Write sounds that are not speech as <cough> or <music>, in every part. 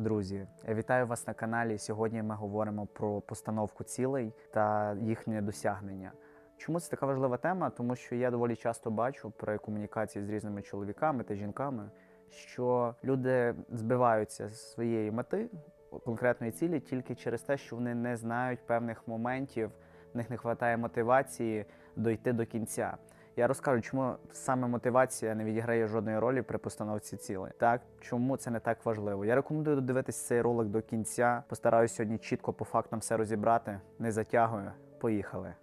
Друзі, вітаю вас на каналі. Сьогодні ми говоримо про постановку цілей та їхнє досягнення. Чому це така важлива тема? Тому що я доволі часто бачу при комунікації з різними чоловіками та жінками, що люди збиваються з своєї мети конкретної цілі тільки через те, що вони не знають певних моментів, в них не вистачає мотивації дойти до кінця. Я розкажу, чому саме мотивація не відіграє жодної ролі при постановці цілей. Так, чому це не так важливо? Я рекомендую додивитись цей ролик до кінця. Постараюсь сьогодні чітко по фактам все розібрати. Не затягую. Поїхали.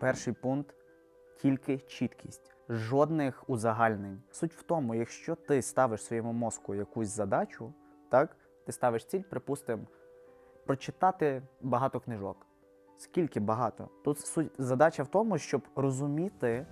Перший пункт тільки чіткість, жодних узагальнень. Суть в тому, якщо ти ставиш своєму мозку якусь задачу, так ти ставиш ціль, припустимо, прочитати багато книжок. Скільки багато? Тут суть задача в тому, щоб розуміти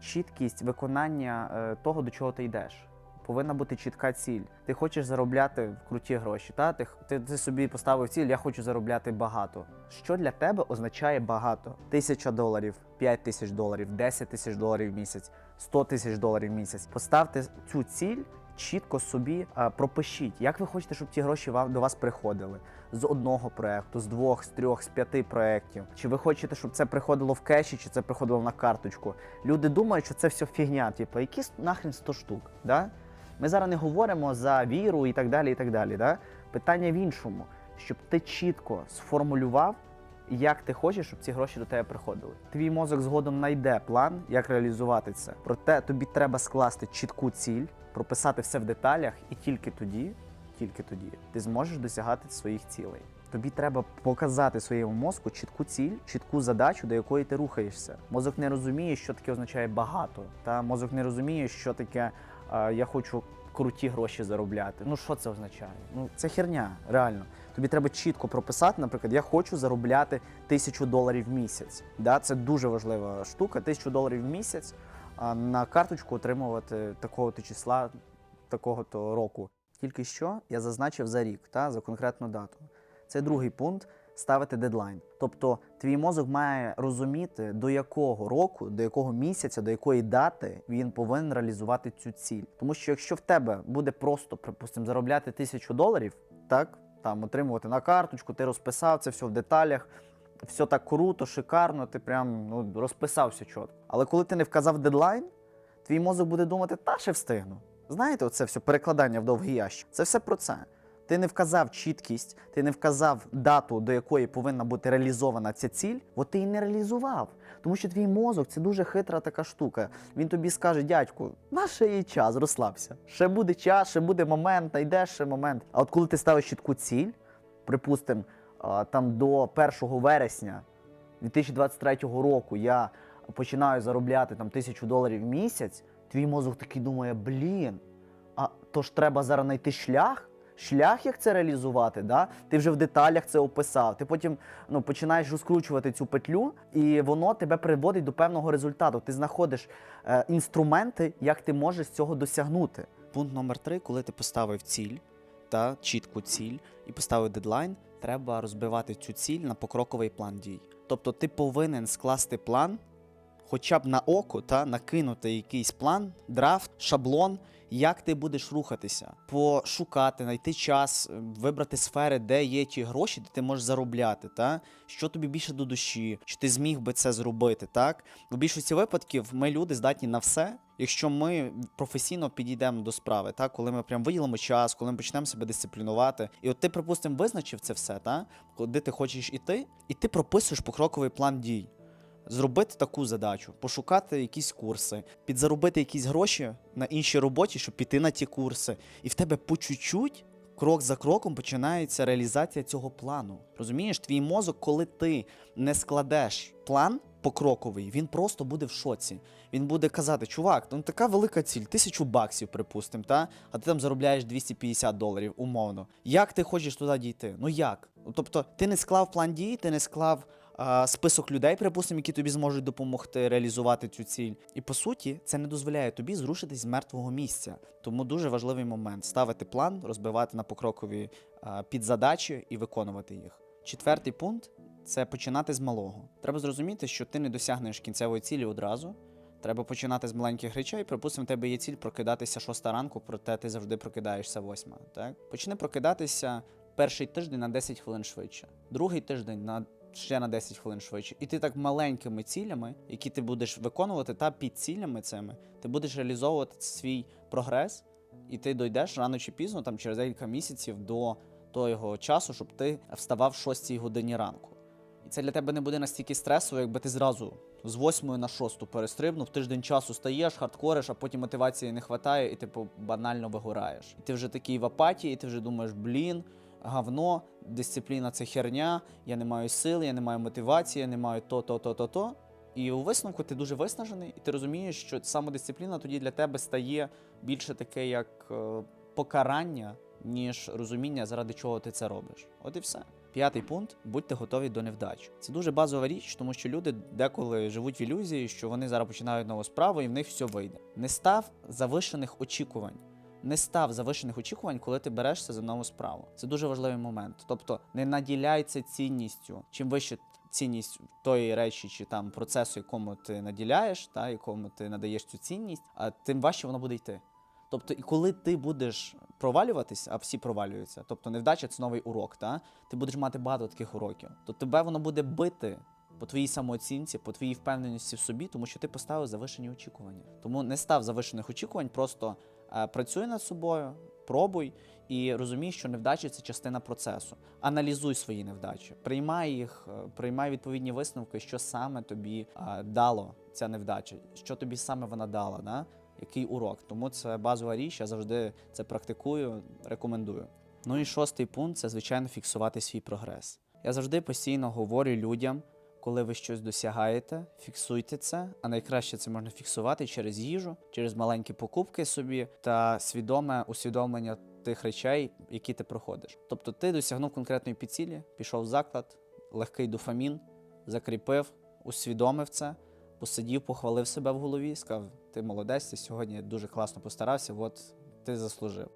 чіткість виконання е, того, до чого ти йдеш. Повинна бути чітка ціль. Ти хочеш заробляти круті гроші. Та? Ти, ти, ти собі поставив ціль, я хочу заробляти багато. Що для тебе означає багато? Тисяча доларів, п'ять тисяч доларів, 10 тисяч доларів в місяць, 100 тисяч доларів в місяць. Поставте цю ціль чітко собі а, пропишіть, як ви хочете, щоб ті гроші вам до вас приходили з одного проекту, з двох, з трьох, з п'яти проєктів. Чи ви хочете, щоб це приходило в кеші, чи це приходило на карточку? Люди думають, що це все фігня, типу, які нахрен 100 штук. Да? Ми зараз не говоримо за віру і так далі. і так далі. Да? Питання в іншому, щоб ти чітко сформулював, як ти хочеш, щоб ці гроші до тебе приходили. Твій мозок згодом знайде план, як реалізувати це. Проте тобі треба скласти чітку ціль, прописати все в деталях, і тільки тоді, тільки тоді ти зможеш досягати своїх цілей. Тобі треба показати своєму мозку чітку ціль, чітку задачу, до якої ти рухаєшся. Мозок не розуміє, що таке означає багато. Та мозок не розуміє, що таке е, я хочу круті гроші заробляти. Ну що це означає? Ну це херня, реально. Тобі треба чітко прописати, наприклад, я хочу заробляти тисячу доларів в місяць. Да, це дуже важлива штука. Тисячу доларів в місяць а на карточку отримувати такого-то числа, такого-то року. Тільки що я зазначив за рік, та, за конкретну дату. Це другий пункт ставити дедлайн. Тобто твій мозок має розуміти, до якого року, до якого місяця, до якої дати він повинен реалізувати цю ціль. Тому що якщо в тебе буде просто, припустимо, заробляти тисячу доларів, так, там отримувати на карточку, ти розписав це все в деталях. Все так круто, шикарно, ти прям ну, розписався чітко. Але коли ти не вказав дедлайн, твій мозок буде думати, та ще встигну. Знаєте, оце все перекладання в довгий ящик. Це все про це. Ти не вказав чіткість, ти не вказав дату, до якої повинна бути реалізована ця ціль, от ти і не реалізував. Тому що твій мозок це дуже хитра така штука. Він тобі скаже, дядьку, на ще є час, розслабся. Ще буде час, ще буде момент, найде ще момент. А от коли ти ставиш чітку ціль, припустимо, там до 1 вересня 2023 року я починаю заробляти там тисячу доларів в місяць, твій мозок такий думає: блін, а то ж треба зараз знайти шлях. Шлях, як це реалізувати, да? ти вже в деталях це описав. Ти потім ну, починаєш розкручувати цю петлю, і воно тебе приводить до певного результату. Ти знаходиш е, інструменти, як ти можеш цього досягнути. Пункт номер три, коли ти поставив ціль, та чітку ціль і поставив дедлайн, треба розбивати цю ціль на покроковий план дій. Тобто ти повинен скласти план, хоча б на око, та накинути якийсь план, драфт, шаблон, як ти будеш рухатися, пошукати, знайти час, е, вибрати сфери, де є ті гроші, де ти можеш заробляти, та що тобі більше до душі, чи ти зміг би це зробити, так? В більшості випадків ми люди здатні на все, якщо ми професійно підійдемо до справи, так? коли ми прям виділимо час, коли ми почнемо себе дисциплінувати. І от ти, припустимо, визначив це все, та? куди ти хочеш іти, і ти прописуєш покроковий план дій. Зробити таку задачу, пошукати якісь курси, підзаробити якісь гроші на іншій роботі, щоб піти на ті курси. І в тебе по чуть-чуть, крок за кроком, починається реалізація цього плану. Розумієш, твій мозок, коли ти не складеш план покроковий, він просто буде в шоці. Він буде казати: чувак, ну така велика ціль, тисячу баксів, припустимо, та? а ти там заробляєш 250 доларів, умовно. Як ти хочеш туди дійти? Ну як? Ну, Тобто, ти не склав план дій, ти не склав список людей, припустимо, які тобі зможуть допомогти реалізувати цю ціль. І по суті, це не дозволяє тобі зрушитись з мертвого місця. Тому дуже важливий момент ставити план, розбивати на покрокові підзадачі і виконувати їх. Четвертий пункт це починати з малого. Треба зрозуміти, що ти не досягнеш кінцевої цілі одразу. Треба починати з маленьких речей. Припустимо, в тебе є ціль прокидатися шоста ранку, проте ти завжди прокидаєшся восьма. Так? Почни прокидатися перший тиждень на 10 хвилин швидше, другий тиждень на ще на 10 хвилин швидше. І ти так маленькими цілями, які ти будеш виконувати, та під цілями цими, ти будеш реалізовувати свій прогрес, і ти дійдеш рано чи пізно, там через декілька місяців до того часу, щоб ти вставав в 6 годині ранку. І це для тебе не буде настільки стресово, якби ти зразу з 8 на 6 перестрибнув, тиждень часу стаєш, хардкориш, а потім мотивації не вистачає, і типу банально вигораєш. І ти вже такий в апатії, і ти вже думаєш, блін, говно, дисципліна це херня, я не маю сили, я не маю мотивації, я не маю то, то, то, то, то. І у висновку ти дуже виснажений, і ти розумієш, що самодисципліна тоді для тебе стає більше таке, як е, покарання, ніж розуміння, заради чого ти це робиш. От і все. П'ятий пункт будьте готові до невдач. Це дуже базова річ, тому що люди деколи живуть в ілюзії, що вони зараз починають нову справу і в них все вийде. Не став завишених очікувань. Не став завишених очікувань, коли ти берешся за нову справу. Це дуже важливий момент. Тобто не наділяйся цінністю. Чим вище цінність тої речі чи там процесу, якому ти наділяєш, та якому ти надаєш цю цінність, а тим важче воно буде йти. Тобто, і коли ти будеш провалюватись, а всі провалюються, тобто невдача це новий урок, та ти будеш мати багато таких уроків, то тебе воно буде бити по твоїй самооцінці, по твоїй впевненості в собі, тому що ти поставив завишені очікування. Тому не став завишених очікувань, просто працюй над собою, пробуй і розумій, що невдачі це частина процесу. Аналізуй свої невдачі, приймай їх, е, приймай відповідні висновки, що саме тобі е, дало ця невдача, що тобі саме вона дала. Да? який урок. Тому це базова річ, я завжди це практикую, рекомендую. Ну і шостий пункт це, звичайно, фіксувати свій прогрес. Я завжди постійно говорю людям, коли ви щось досягаєте, фіксуйте це. А найкраще це можна фіксувати через їжу, через маленькі покупки собі та свідоме усвідомлення тих речей, які ти проходиш. Тобто ти досягнув конкретної підцілі, пішов в заклад, легкий дофамін, закріпив, усвідомив це посидів, похвалив себе в голові, сказав: ти молодець, ти сьогодні дуже класно постарався, от ти заслужив.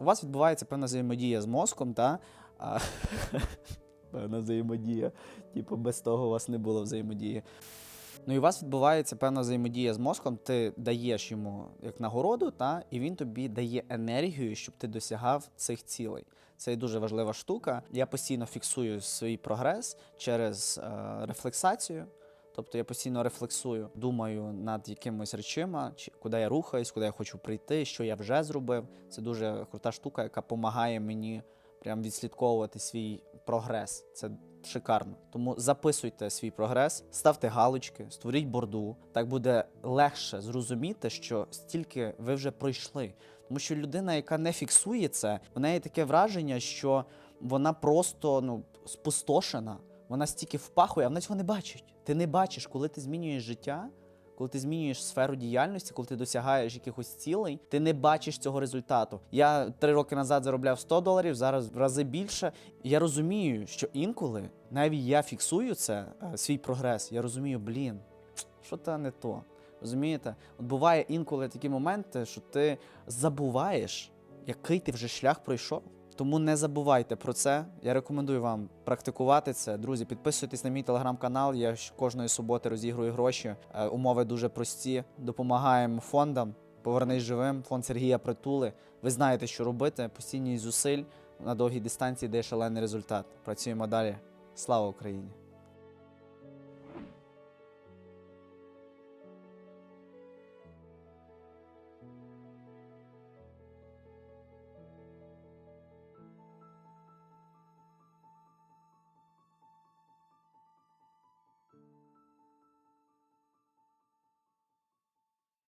У вас відбувається певна взаємодія з мозком, та а, <laughs> певна взаємодія. Типу, без того у вас не було взаємодії. Ну і у вас відбувається певна взаємодія з мозком, ти даєш йому як нагороду, та, і він тобі дає енергію, щоб ти досягав цих цілей. Це дуже важлива штука. Я постійно фіксую свій прогрес через е, рефлексацію. Тобто я постійно рефлексую, думаю над якимись речима, чи куди я рухаюсь, куди я хочу прийти, що я вже зробив. Це дуже крута штука, яка допомагає мені прям відслідковувати свій прогрес. Це шикарно. Тому записуйте свій прогрес, ставте галочки, створіть борду. Так буде легше зрозуміти, що стільки ви вже пройшли. Тому що людина, яка не фіксує це, в неї таке враження, що вона просто ну спустошена. Вона стільки впахує, а вона цього не бачить. Ти не бачиш, коли ти змінюєш життя, коли ти змінюєш сферу діяльності, коли ти досягаєш якихось цілей, ти не бачиш цього результату. Я три роки назад заробляв 100 доларів, зараз в рази більше. Я розумію, що інколи навіть я фіксую це, е, свій прогрес. Я розумію, блін, що то не то. Розумієте? От буває інколи такі моменти, що ти забуваєш, який ти вже шлях пройшов. Тому не забувайте про це. Я рекомендую вам практикувати це. Друзі, підписуйтесь на мій телеграм-канал. Я кожної суботи розігрую гроші. Е, Умови дуже прості. Допомагаємо фондам. Повернись живим. Фонд Сергія Притули. Ви знаєте, що робити. Постійні зусиль на довгій дистанції дає шалений результат. Працюємо далі. Слава Україні!